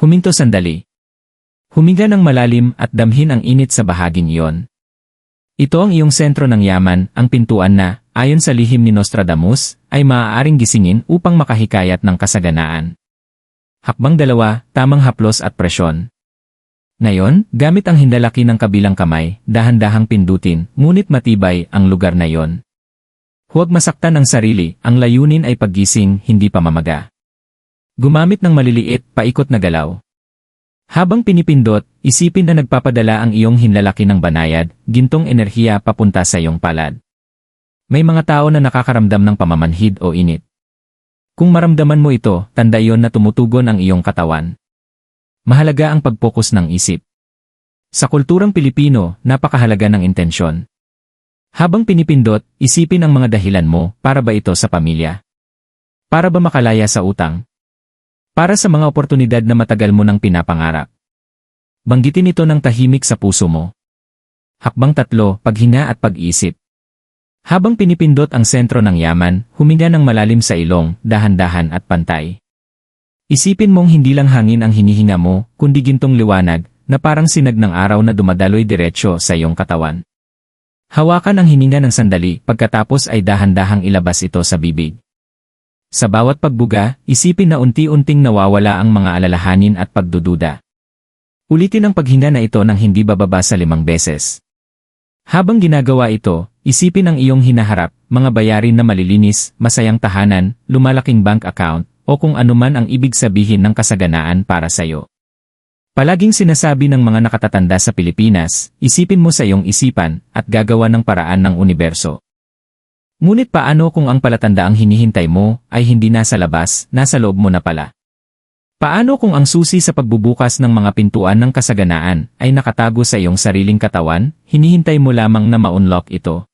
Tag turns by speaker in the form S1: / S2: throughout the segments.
S1: Huminto sandali. Huminga ng malalim at damhin ang init sa bahaging iyon. Ito ang iyong sentro ng yaman, ang pintuan na, ayon sa lihim ni Nostradamus, ay maaaring gisingin upang makahikayat ng kasaganaan. Hakbang dalawa, tamang haplos at presyon. Ngayon, gamit ang hindalaki ng kabilang kamay, dahan-dahang pindutin, ngunit matibay ang lugar na yon. Huwag masaktan ang sarili, ang layunin ay paggising, hindi pamamaga. Gumamit ng maliliit, paikot na galaw. Habang pinipindot, isipin na nagpapadala ang iyong hinlalaki ng banayad, gintong enerhiya papunta sa iyong palad. May mga tao na nakakaramdam ng pamamanhid o init. Kung maramdaman mo ito, tanda iyon na tumutugon ang iyong katawan. Mahalaga ang pag-focus ng isip. Sa kulturang Pilipino, napakahalaga ng intensyon. Habang pinipindot, isipin ang mga dahilan mo, para ba ito sa pamilya? Para ba makalaya sa utang? Para sa mga oportunidad na matagal mo nang pinapangarap. Banggitin ito ng tahimik sa puso mo. Hakbang tatlo, paghinga at pag-iisip. Habang pinipindot ang sentro ng yaman, huminga ng malalim sa ilong, dahan-dahan at pantay. Isipin mong hindi lang hangin ang hinihinga mo, kundi gintong liwanag, na parang sinag ng araw na dumadaloy diretsyo sa iyong katawan. Hawakan ang hininga ng sandali, pagkatapos ay dahan-dahang ilabas ito sa bibig. Sa bawat pagbuga, isipin na unti-unting nawawala ang mga alalahanin at pagdududa. Ulitin ang paghinga na ito ng hindi bababa sa limang beses. Habang ginagawa ito, isipin ang iyong hinaharap, mga bayarin na malilinis, masayang tahanan, lumalaking bank account, o kung anuman ang ibig sabihin ng kasaganaan para sa iyo. Palaging sinasabi ng mga nakatatanda sa Pilipinas, isipin mo sa iyong isipan at gagawa ng paraan ng universo. Ngunit paano kung ang palatandaang hinihintay mo ay hindi nasa labas, nasa loob mo na pala? Paano kung ang susi sa pagbubukas ng mga pintuan ng kasaganaan ay nakatago sa iyong sariling katawan, hinihintay mo lamang na ma-unlock ito?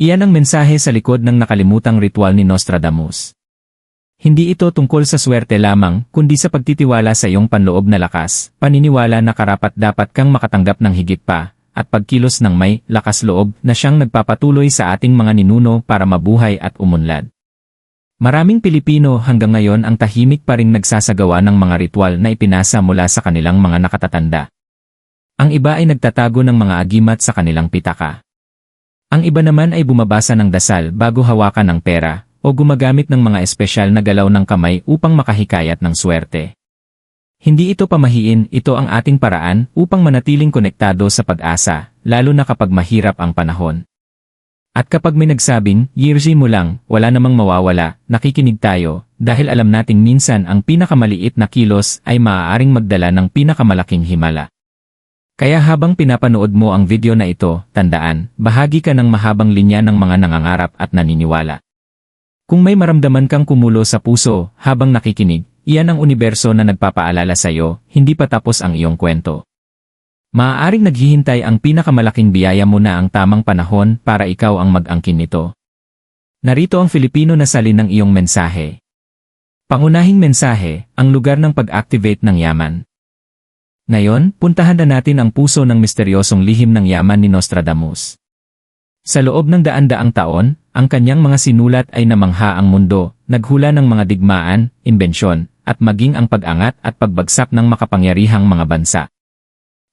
S1: Iyan ang mensahe sa likod ng nakalimutang ritual ni Nostradamus. Hindi ito tungkol sa swerte lamang, kundi sa pagtitiwala sa iyong panloob na lakas, paniniwala na karapat dapat kang makatanggap ng higit pa, at pagkilos ng may lakas loob na siyang nagpapatuloy sa ating mga ninuno para mabuhay at umunlad. Maraming Pilipino hanggang ngayon ang tahimik pa ring nagsasagawa ng mga ritual na ipinasa mula sa kanilang mga nakatatanda. Ang iba ay nagtatago ng mga agimat sa kanilang pitaka. Ang iba naman ay bumabasa ng dasal bago hawakan ng pera o gumagamit ng mga espesyal na galaw ng kamay upang makahikayat ng swerte. Hindi ito pamahiin, ito ang ating paraan upang manatiling konektado sa pag-asa, lalo na kapag mahirap ang panahon. At kapag may nagsabing, yearsi mo lang, wala namang mawawala, nakikinig tayo, dahil alam nating minsan ang pinakamaliit na kilos ay maaaring magdala ng pinakamalaking himala. Kaya habang pinapanood mo ang video na ito, tandaan, bahagi ka ng mahabang linya ng mga nangangarap at naniniwala. Kung may maramdaman kang kumulo sa puso habang nakikinig, Iyan ang universo na nagpapaalala sa iyo, hindi pa tapos ang iyong kwento. Maaaring naghihintay ang pinakamalaking biyaya mo na ang tamang panahon para ikaw ang mag-angkin nito. Narito ang Filipino na salin ng iyong mensahe. Pangunahing mensahe, ang lugar ng pag-activate ng yaman. Ngayon, puntahan na natin ang puso ng misteryosong lihim ng yaman ni Nostradamus. Sa loob ng daan-daang taon, ang kanyang mga sinulat ay namangha ang mundo, naghula ng mga digmaan, imbensyon, at maging ang pag-angat at pagbagsak ng makapangyarihang mga bansa.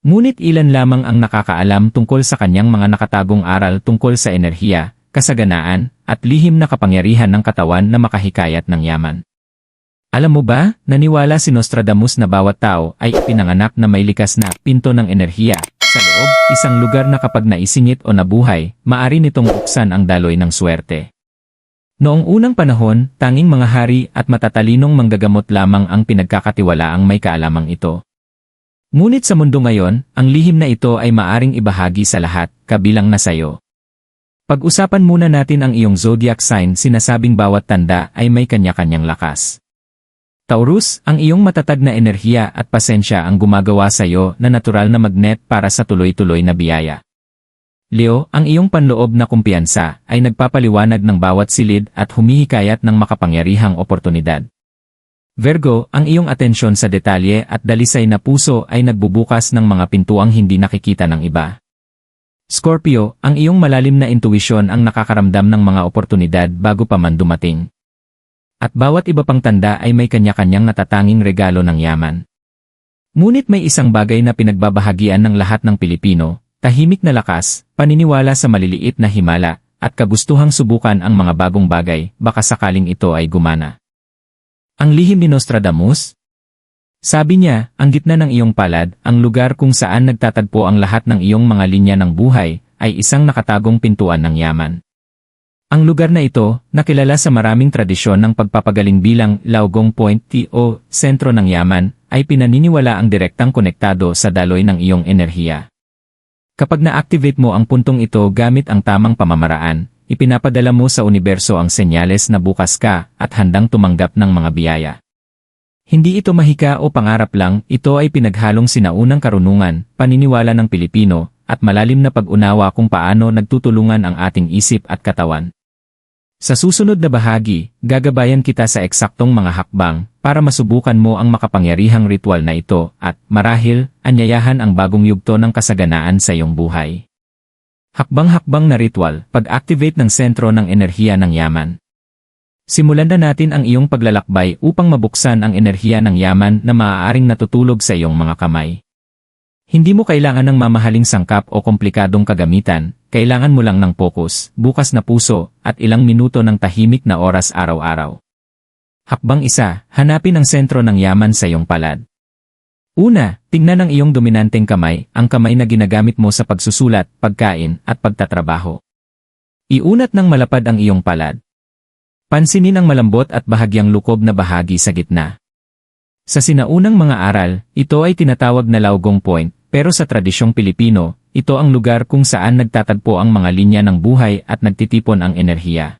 S1: Ngunit ilan lamang ang nakakaalam tungkol sa kanyang mga nakatagong aral tungkol sa enerhiya, kasaganaan, at lihim na kapangyarihan ng katawan na makahikayat ng yaman. Alam mo ba, naniwala si Nostradamus na bawat tao ay ipinanganak na may likas na pinto ng enerhiya. Isang lugar na kapag naisingit o nabuhay, maari nitong buksan ang daloy ng swerte. Noong unang panahon, tanging mga hari at matatalinong manggagamot lamang ang pinagkakatiwalaang may kaalamang ito. Ngunit sa mundo ngayon, ang lihim na ito ay maaring ibahagi sa lahat, kabilang na sayo. Pag-usapan muna natin ang iyong zodiac sign sinasabing bawat tanda ay may kanya-kanyang lakas. Taurus, ang iyong matatag na enerhiya at pasensya ang gumagawa sa iyo na natural na magnet para sa tuloy-tuloy na biyaya. Leo, ang iyong panloob na kumpiyansa ay nagpapaliwanag ng bawat silid at humihikayat ng makapangyarihang oportunidad. Virgo, ang iyong atensyon sa detalye at dalisay na puso ay nagbubukas ng mga pintuang hindi nakikita ng iba. Scorpio, ang iyong malalim na intuisyon ang nakakaramdam ng mga oportunidad bago pa man dumating. At bawat iba pang tanda ay may kanya-kanyang natatanging regalo ng yaman. Ngunit may isang bagay na pinagbabahagian ng lahat ng Pilipino, tahimik na lakas, paniniwala sa maliliit na himala, at kagustuhang subukan ang mga bagong bagay, baka sakaling ito ay gumana. Ang lihim ni Nostradamus? Sabi niya, ang gitna ng iyong palad, ang lugar kung saan nagtatagpo ang lahat ng iyong mga linya ng buhay, ay isang nakatagong pintuan ng yaman. Ang lugar na ito, nakilala sa maraming tradisyon ng pagpapagaling bilang Laugong Point o sentro ng yaman, ay pinaniniwala ang direktang konektado sa daloy ng iyong enerhiya. Kapag na-activate mo ang puntong ito gamit ang tamang pamamaraan, ipinapadala mo sa universo ang senyales na bukas ka at handang tumanggap ng mga biyaya. Hindi ito mahika o pangarap lang, ito ay pinaghalong sinaunang karunungan, paniniwala ng Pilipino, at malalim na pag-unawa kung paano nagtutulungan ang ating isip at katawan. Sa susunod na bahagi, gagabayan kita sa eksaktong mga hakbang para masubukan mo ang makapangyarihang ritual na ito at, marahil, anyayahan ang bagong yugto ng kasaganaan sa iyong buhay. Hakbang-hakbang na ritual, pag-activate ng sentro ng enerhiya ng yaman. Simulan na natin ang iyong paglalakbay upang mabuksan ang enerhiya ng yaman na maaaring natutulog sa iyong mga kamay. Hindi mo kailangan ng mamahaling sangkap o komplikadong kagamitan, kailangan mo lang ng focus, bukas na puso, at ilang minuto ng tahimik na oras araw-araw. Hakbang isa, hanapin ang sentro ng yaman sa iyong palad. Una, tingnan ang iyong dominanteng kamay, ang kamay na ginagamit mo sa pagsusulat, pagkain, at pagtatrabaho. Iunat ng malapad ang iyong palad. Pansinin ang malambot at bahagyang lukob na bahagi sa gitna. Sa sinaunang mga aral, ito ay tinatawag na laugong point, pero sa tradisyong Pilipino, ito ang lugar kung saan nagtatagpo ang mga linya ng buhay at nagtitipon ang enerhiya.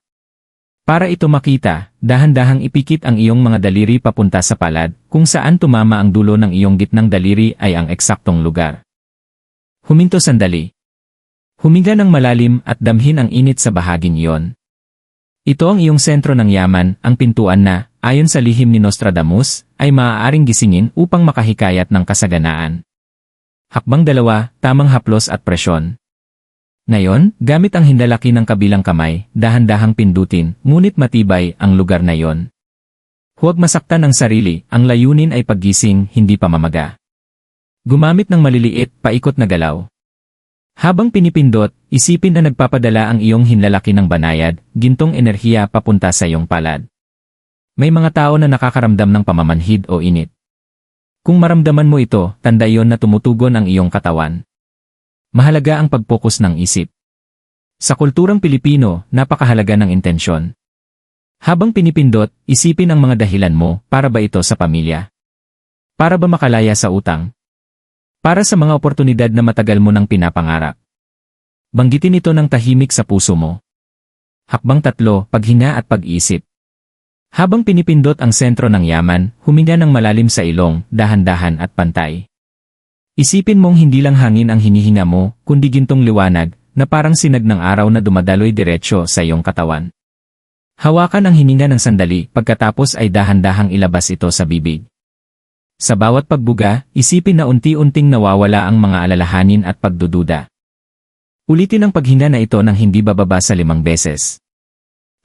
S1: Para ito makita, dahan-dahang ipikit ang iyong mga daliri papunta sa palad, kung saan tumama ang dulo ng iyong gitnang daliri ay ang eksaktong lugar. Huminto sandali. Huminga ng malalim at damhin ang init sa bahaging iyon. Ito ang iyong sentro ng yaman, ang pintuan na, ayon sa lihim ni Nostradamus, ay maaaring gisingin upang makahikayat ng kasaganaan. Hakbang dalawa, tamang haplos at presyon. Ngayon, gamit ang hindalaki ng kabilang kamay, dahan-dahang pindutin, ngunit matibay ang lugar na yon. Huwag masaktan ang sarili, ang layunin ay paggising, hindi pamamaga. Gumamit ng maliliit, paikot na galaw. Habang pinipindot, isipin na nagpapadala ang iyong hinlalaki ng banayad, gintong enerhiya papunta sa iyong palad. May mga tao na nakakaramdam ng pamamanhid o init. Kung maramdaman mo ito, tanda yon na tumutugon ang iyong katawan. Mahalaga ang pagpokus ng isip. Sa kulturang Pilipino, napakahalaga ng intensyon. Habang pinipindot, isipin ang mga dahilan mo, para ba ito sa pamilya? Para ba makalaya sa utang? Para sa mga oportunidad na matagal mo nang pinapangarap. Banggitin ito ng tahimik sa puso mo. Hakbang tatlo, paghina at pag-isip. Habang pinipindot ang sentro ng yaman, huminga ng malalim sa ilong, dahan-dahan at pantay. Isipin mong hindi lang hangin ang hinihinga mo, kundi gintong liwanag, na parang sinag ng araw na dumadaloy diretsyo sa iyong katawan. Hawakan ang hininga ng sandali, pagkatapos ay dahan-dahang ilabas ito sa bibig. Sa bawat pagbuga, isipin na unti-unting nawawala ang mga alalahanin at pagdududa. Ulitin ang paghinga na ito ng hindi bababa sa limang beses.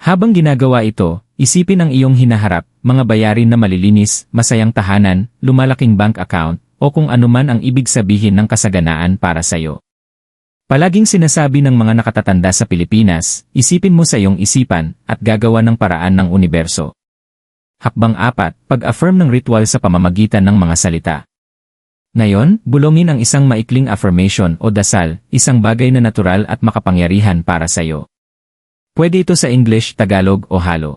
S1: Habang ginagawa ito, isipin ang iyong hinaharap, mga bayarin na malilinis, masayang tahanan, lumalaking bank account, o kung anuman ang ibig sabihin ng kasaganaan para sa iyo. Palaging sinasabi ng mga nakatatanda sa Pilipinas, isipin mo sa iyong isipan at gagawa ng paraan ng universo. Hakbang apat, pag-affirm ng ritual sa pamamagitan ng mga salita. Ngayon, bulongin ang isang maikling affirmation o dasal, isang bagay na natural at makapangyarihan para sa iyo. Pwede ito sa English, Tagalog o halo.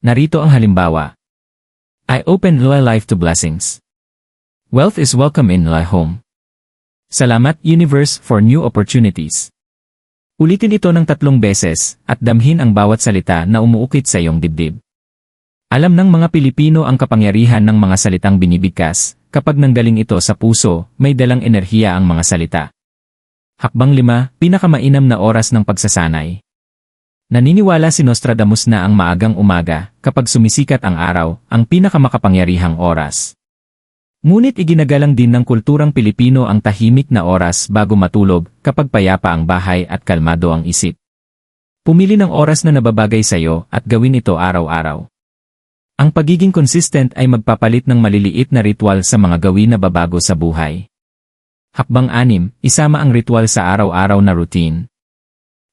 S1: Narito ang halimbawa. I open my life to blessings. Wealth is welcome in my home. Salamat Universe for new opportunities. Ulitin ito ng tatlong beses at damhin ang bawat salita na umuukit sa iyong dibdib. Alam ng mga Pilipino ang kapangyarihan ng mga salitang binibigkas, kapag nanggaling ito sa puso, may dalang enerhiya ang mga salita. Hakbang lima, pinakamainam na oras ng pagsasanay. Naniniwala si Nostradamus na ang maagang umaga, kapag sumisikat ang araw, ang pinakamakapangyarihang oras. Ngunit iginagalang din ng kulturang Pilipino ang tahimik na oras bago matulog kapag payapa ang bahay at kalmado ang isip. Pumili ng oras na nababagay sa iyo at gawin ito araw-araw. Ang pagiging consistent ay magpapalit ng maliliit na ritual sa mga gawin na babago sa buhay. Hakbang anim, isama ang ritual sa araw-araw na routine.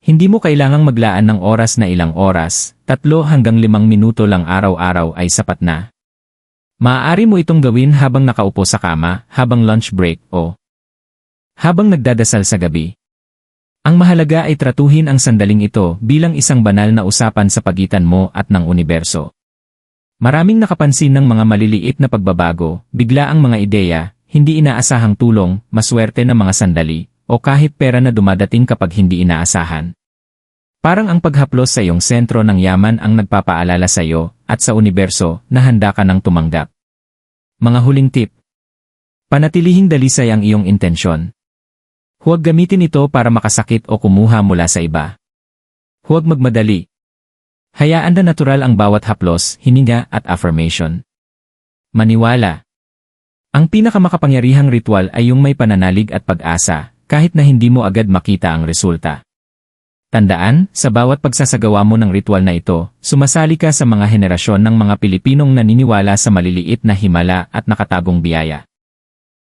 S1: Hindi mo kailangang maglaan ng oras na ilang oras, tatlo hanggang limang minuto lang araw-araw ay sapat na. Maaari mo itong gawin habang nakaupo sa kama, habang lunch break o habang nagdadasal sa gabi. Ang mahalaga ay tratuhin ang sandaling ito bilang isang banal na usapan sa pagitan mo at ng universo. Maraming nakapansin ng mga maliliit na pagbabago, bigla ang mga ideya, hindi inaasahang tulong, maswerte na mga sandali, o kahit pera na dumadating kapag hindi inaasahan. Parang ang paghaplos sa iyong sentro ng yaman ang nagpapaalala sa iyo at sa universo na handa ka ng tumanggap. Mga huling tip. Panatilihing dalisay ang iyong intensyon. Huwag gamitin ito para makasakit o kumuha mula sa iba. Huwag magmadali. Hayaan na natural ang bawat haplos, hininga at affirmation. Maniwala. Ang pinakamakapangyarihang ritual ay yung may pananalig at pag-asa, kahit na hindi mo agad makita ang resulta. Tandaan, sa bawat pagsasagawa mo ng ritual na ito, sumasali ka sa mga henerasyon ng mga Pilipinong naniniwala sa maliliit na himala at nakatagong biyaya.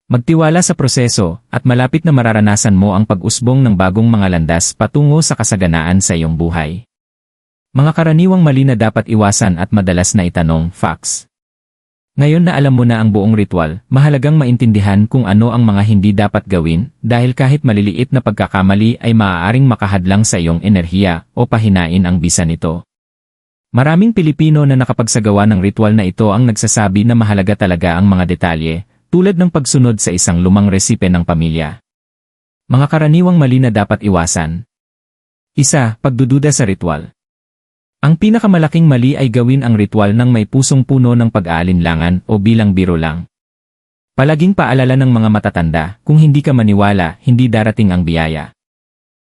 S1: Magtiwala sa proseso, at malapit na mararanasan mo ang pag-usbong ng bagong mga landas patungo sa kasaganaan sa iyong buhay. Mga karaniwang mali na dapat iwasan at madalas na itanong, facts. Ngayon na alam mo na ang buong ritual, mahalagang maintindihan kung ano ang mga hindi dapat gawin dahil kahit maliliit na pagkakamali ay maaaring makahadlang sa iyong enerhiya o pahinain ang bisa nito. Maraming Pilipino na nakapagsagawa ng ritual na ito ang nagsasabi na mahalaga talaga ang mga detalye, tulad ng pagsunod sa isang lumang resipe ng pamilya. Mga karaniwang mali na dapat iwasan. Isa, pagdududa sa ritual. Ang pinakamalaking mali ay gawin ang ritual ng may pusong puno ng pag-aalinlangan o bilang biro lang. Palaging paalala ng mga matatanda, kung hindi ka maniwala, hindi darating ang biyaya.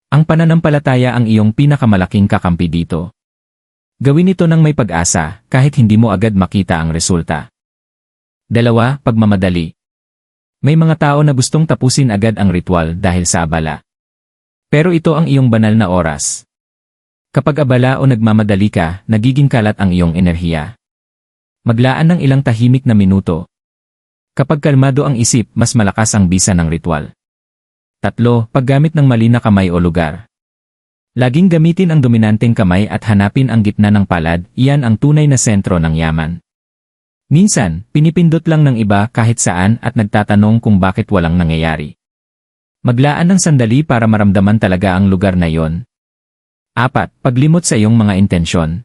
S1: Ang pananampalataya ang iyong pinakamalaking kakampi dito. Gawin ito ng may pag-asa, kahit hindi mo agad makita ang resulta. Dalawa, pagmamadali. May mga tao na gustong tapusin agad ang ritual dahil sa abala. Pero ito ang iyong banal na oras. Kapag abala o nagmamadali ka, nagiging kalat ang iyong enerhiya. Maglaan ng ilang tahimik na minuto. Kapag kalmado ang isip, mas malakas ang bisa ng ritual. Tatlo, paggamit ng mali na kamay o lugar. Laging gamitin ang dominanteng kamay at hanapin ang gitna ng palad, iyan ang tunay na sentro ng yaman. Minsan, pinipindot lang ng iba kahit saan at nagtatanong kung bakit walang nangyayari. Maglaan ng sandali para maramdaman talaga ang lugar na yon, Apat, paglimot sa iyong mga intensyon.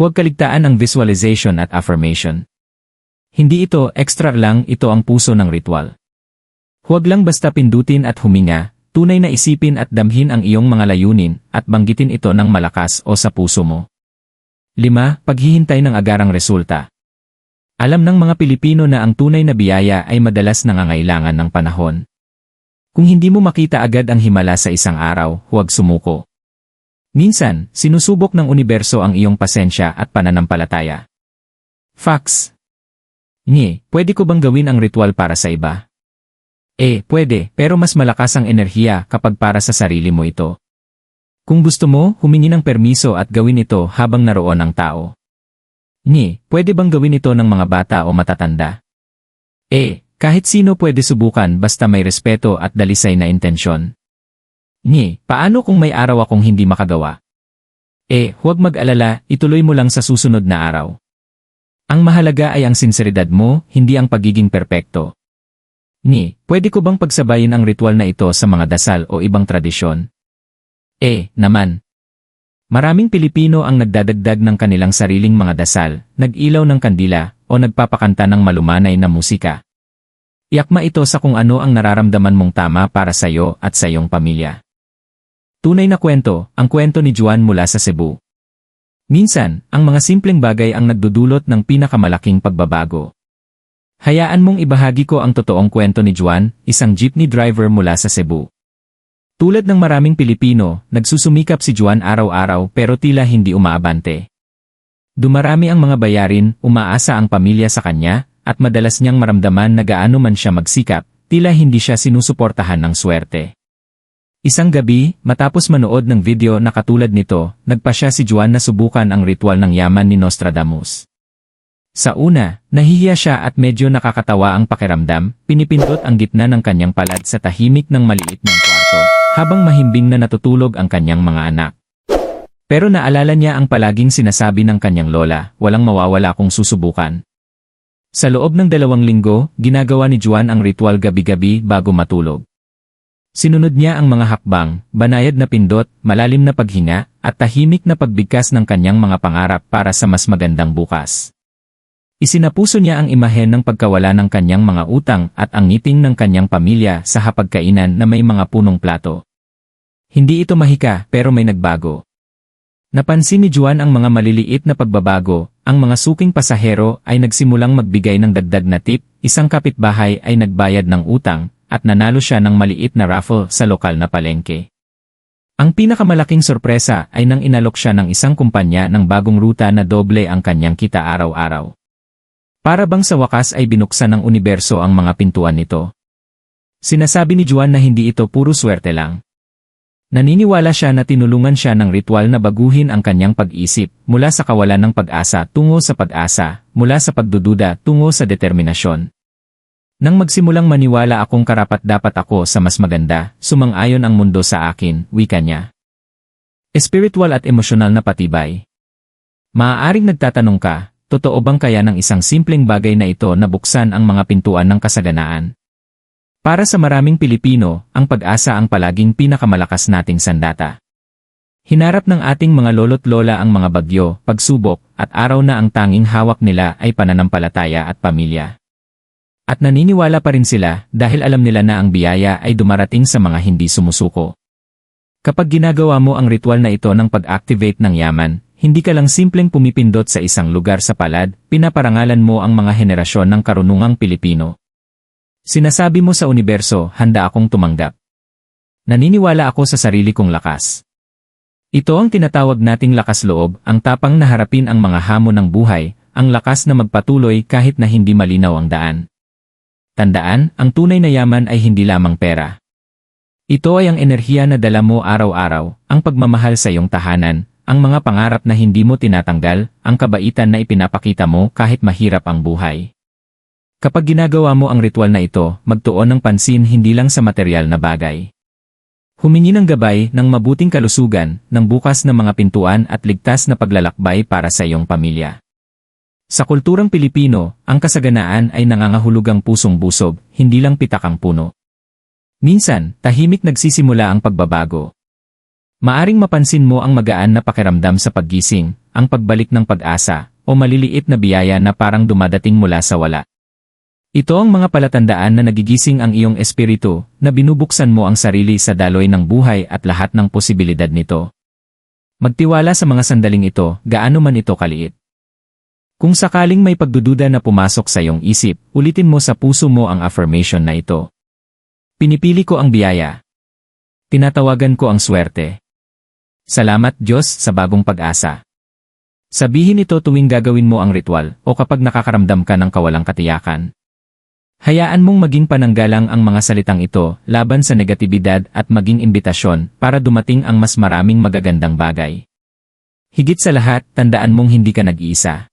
S1: Huwag kaligtaan ang visualization at affirmation. Hindi ito extra lang, ito ang puso ng ritual. Huwag lang basta pindutin at huminga, tunay na isipin at damhin ang iyong mga layunin at banggitin ito ng malakas o sa puso mo. 5. Paghihintay ng agarang resulta. Alam ng mga Pilipino na ang tunay na biyaya ay madalas nangangailangan ng panahon. Kung hindi mo makita agad ang himala sa isang araw, huwag sumuko. Minsan, sinusubok ng universo ang iyong pasensya at pananampalataya. Facts. Nye, pwede ko bang gawin ang ritual para sa iba? Eh, pwede, pero mas malakas ang enerhiya kapag para sa sarili mo ito. Kung gusto mo, humingi ng permiso at gawin ito habang naroon ang tao. Nye, pwede bang gawin ito ng mga bata o matatanda? Eh, kahit sino pwede subukan basta may respeto at dalisay na intensyon. Ni, paano kung may araw akong hindi makagawa? Eh, huwag mag-alala, ituloy mo lang sa susunod na araw. Ang mahalaga ay ang sinseridad mo, hindi ang pagiging perpekto. Ni, pwede ko bang pagsabayin ang ritual na ito sa mga dasal o ibang tradisyon? Eh, naman. Maraming Pilipino ang nagdadagdag ng kanilang sariling mga dasal, nag-ilaw ng kandila, o nagpapakanta ng malumanay na musika. Iakma ito sa kung ano ang nararamdaman mong tama para sa iyo at sa iyong pamilya. Tunay na kwento, ang kwento ni Juan mula sa Cebu. Minsan, ang mga simpleng bagay ang nagdudulot ng pinakamalaking pagbabago. Hayaan mong ibahagi ko ang totoong kwento ni Juan, isang jeepney driver mula sa Cebu. Tulad ng maraming Pilipino, nagsusumikap si Juan araw-araw pero tila hindi umaabante. Dumarami ang mga bayarin, umaasa ang pamilya sa kanya, at madalas niyang maramdaman na gaano man siya magsikap, tila hindi siya sinusuportahan ng swerte. Isang gabi, matapos manood ng video na katulad nito, nagpa siya si Juan na subukan ang ritual ng yaman ni Nostradamus. Sa una, nahihiya siya at medyo nakakatawa ang pakiramdam, pinipindot ang gitna ng kanyang palad sa tahimik ng maliit ng kwarto, habang mahimbing na natutulog ang kanyang mga anak. Pero naalala niya ang palaging sinasabi ng kanyang lola, walang mawawala kung susubukan. Sa loob ng dalawang linggo, ginagawa ni Juan ang ritual gabi-gabi bago matulog. Sinunod niya ang mga hakbang, banayad na pindot, malalim na paghinga, at tahimik na pagbigkas ng kanyang mga pangarap para sa mas magandang bukas. Isinapuso niya ang imahen ng pagkawala ng kanyang mga utang at ang ngiting ng kanyang pamilya sa hapagkainan na may mga punong plato. Hindi ito mahika pero may nagbago. Napansin ni Juan ang mga maliliit na pagbabago, ang mga suking pasahero ay nagsimulang magbigay ng dagdag na tip, isang kapitbahay ay nagbayad ng utang, at nanalo siya ng maliit na raffle sa lokal na palengke. Ang pinakamalaking sorpresa ay nang inalok siya ng isang kumpanya ng bagong ruta na doble ang kanyang kita araw-araw. Para bang sa wakas ay binuksan ng universo ang mga pintuan nito. Sinasabi ni Juan na hindi ito puro swerte lang. Naniniwala siya na tinulungan siya ng ritual na baguhin ang kanyang pag-isip mula sa kawalan ng pag-asa tungo sa pag-asa, mula sa pagdududa tungo sa determinasyon. Nang magsimulang maniwala akong karapat dapat ako sa mas maganda, sumang-ayon ang mundo sa akin, wika niya. Espiritual at emosyonal na patibay. Maaaring nagtatanong ka, Totoo bang kaya ng isang simpleng bagay na ito na buksan ang mga pintuan ng kasaganaan? Para sa maraming Pilipino, ang pag-asa ang palaging pinakamalakas nating sandata. Hinarap ng ating mga lolo't lola ang mga bagyo, pagsubok, at araw na ang tanging hawak nila ay pananampalataya at pamilya. At naniniwala pa rin sila dahil alam nila na ang biyaya ay dumarating sa mga hindi sumusuko. Kapag ginagawa mo ang ritual na ito ng pag-activate ng yaman, hindi ka lang simpleng pumipindot sa isang lugar sa palad, pinaparangalan mo ang mga henerasyon ng karunungang Pilipino. Sinasabi mo sa universo, handa akong tumanggap. Naniniwala ako sa sarili kong lakas. Ito ang tinatawag nating lakas loob, ang tapang na harapin ang mga hamon ng buhay, ang lakas na magpatuloy kahit na hindi malinaw ang daan. Tandaan, ang tunay na yaman ay hindi lamang pera. Ito ay ang enerhiya na dala mo araw-araw, ang pagmamahal sa iyong tahanan, ang mga pangarap na hindi mo tinatanggal, ang kabaitan na ipinapakita mo kahit mahirap ang buhay. Kapag ginagawa mo ang ritual na ito, magtuon ng pansin hindi lang sa material na bagay. Humingi ng gabay ng mabuting kalusugan, ng bukas na mga pintuan at ligtas na paglalakbay para sa iyong pamilya. Sa kulturang Pilipino, ang kasaganaan ay nangangahulugang pusong busog, hindi lang pitakang puno. Minsan, tahimik nagsisimula ang pagbabago. Maaring mapansin mo ang magaan na pakiramdam sa paggising, ang pagbalik ng pag-asa, o maliliit na biyaya na parang dumadating mula sa wala. Ito ang mga palatandaan na nagigising ang iyong espiritu, na binubuksan mo ang sarili sa daloy ng buhay at lahat ng posibilidad nito. Magtiwala sa mga sandaling ito, gaano man ito kaliit. Kung sakaling may pagdududa na pumasok sa iyong isip, ulitin mo sa puso mo ang affirmation na ito. Pinipili ko ang biyaya. Tinatawagan ko ang swerte. Salamat Diyos sa bagong pag-asa. Sabihin ito tuwing gagawin mo ang ritual o kapag nakakaramdam ka ng kawalang katiyakan. Hayaan mong maging pananggalang ang mga salitang ito laban sa negatibidad at maging imbitasyon para dumating ang mas maraming magagandang bagay. Higit sa lahat, tandaan mong hindi ka nag-iisa.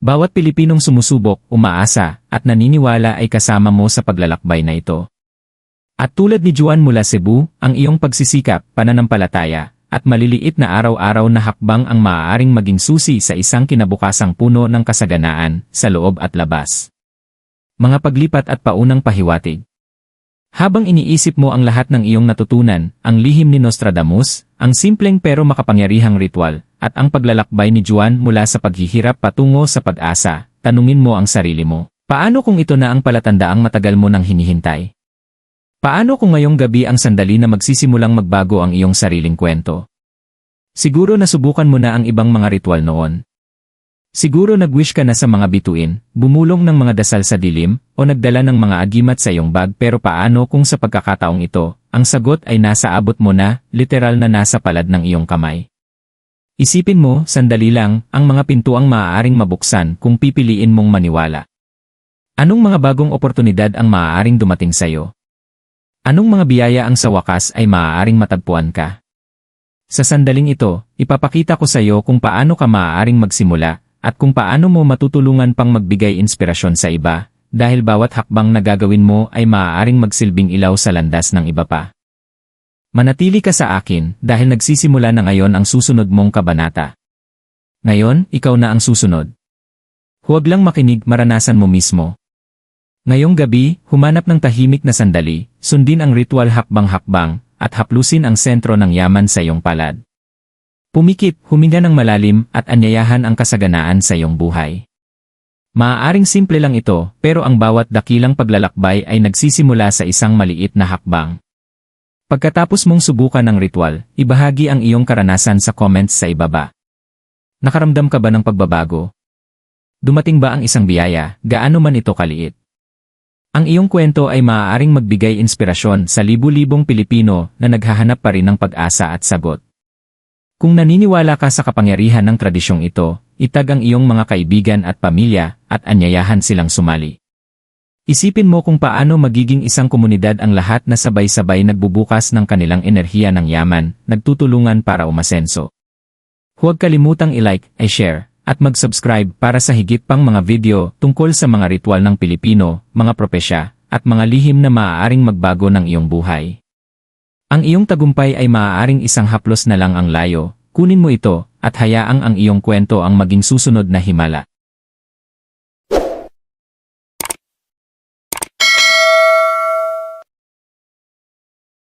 S1: Bawat Pilipinong sumusubok, umaasa, at naniniwala ay kasama mo sa paglalakbay na ito. At tulad ni Juan mula Cebu, ang iyong pagsisikap, pananampalataya, at maliliit na araw-araw na hakbang ang maaaring maging susi sa isang kinabukasang puno ng kasaganaan sa loob at labas. Mga paglipat at paunang pahiwatig. Habang iniisip mo ang lahat ng iyong natutunan, ang lihim ni Nostradamus, ang simpleng pero makapangyarihang ritual, at ang paglalakbay ni Juan mula sa paghihirap patungo sa pag-asa, tanungin mo ang sarili mo, paano kung ito na ang palatandaang matagal mo nang hinihintay? Paano kung ngayong gabi ang sandali na magsisimulang magbago ang iyong sariling kwento? Siguro nasubukan mo na ang ibang mga ritual noon. Siguro nag-wish ka na sa mga bituin, bumulong ng mga dasal sa dilim, o nagdala ng mga agimat sa iyong bag pero paano kung sa pagkakataong ito, ang sagot ay nasa abot mo na, literal na nasa palad ng iyong kamay. Isipin mo, sandali lang, ang mga pintuang maaaring mabuksan kung pipiliin mong maniwala. Anong mga bagong oportunidad ang maaaring dumating sa iyo? Anong mga biyaya ang sa wakas ay maaaring matagpuan ka? Sa sandaling ito, ipapakita ko sa iyo kung paano ka maaaring magsimula, at kung paano mo matutulungan pang magbigay inspirasyon sa iba, dahil bawat hakbang na gagawin mo ay maaaring magsilbing ilaw sa landas ng iba pa. Manatili ka sa akin dahil nagsisimula na ngayon ang susunod mong kabanata. Ngayon, ikaw na ang susunod. Huwag lang makinig maranasan mo mismo. Ngayong gabi, humanap ng tahimik na sandali, sundin ang ritual hakbang-hakbang, at haplusin ang sentro ng yaman sa iyong palad. Pumikit, huminga ng malalim at anyayahan ang kasaganaan sa iyong buhay. Maaaring simple lang ito, pero ang bawat dakilang paglalakbay ay nagsisimula sa isang maliit na hakbang. Pagkatapos mong subukan ng ritual, ibahagi ang iyong karanasan sa comments sa ibaba. Nakaramdam ka ba ng pagbabago? Dumating ba ang isang biyaya, gaano man ito kaliit? Ang iyong kwento ay maaaring magbigay inspirasyon sa libu-libong Pilipino na naghahanap pa rin ng pag-asa at sagot. Kung naniniwala ka sa kapangyarihan ng tradisyong ito, itag ang iyong mga kaibigan at pamilya at anyayahan silang sumali. Isipin mo kung paano magiging isang komunidad ang lahat na sabay-sabay nagbubukas ng kanilang enerhiya ng yaman, nagtutulungan para umasenso. Huwag kalimutang i-like, i-share, at mag-subscribe para sa higit pang mga video tungkol sa mga ritual ng Pilipino, mga propesya, at mga lihim na maaaring magbago ng iyong buhay. Ang iyong tagumpay ay maaaring isang haplos na lang ang layo, kunin mo ito, at hayaang ang iyong kwento ang maging susunod na himala.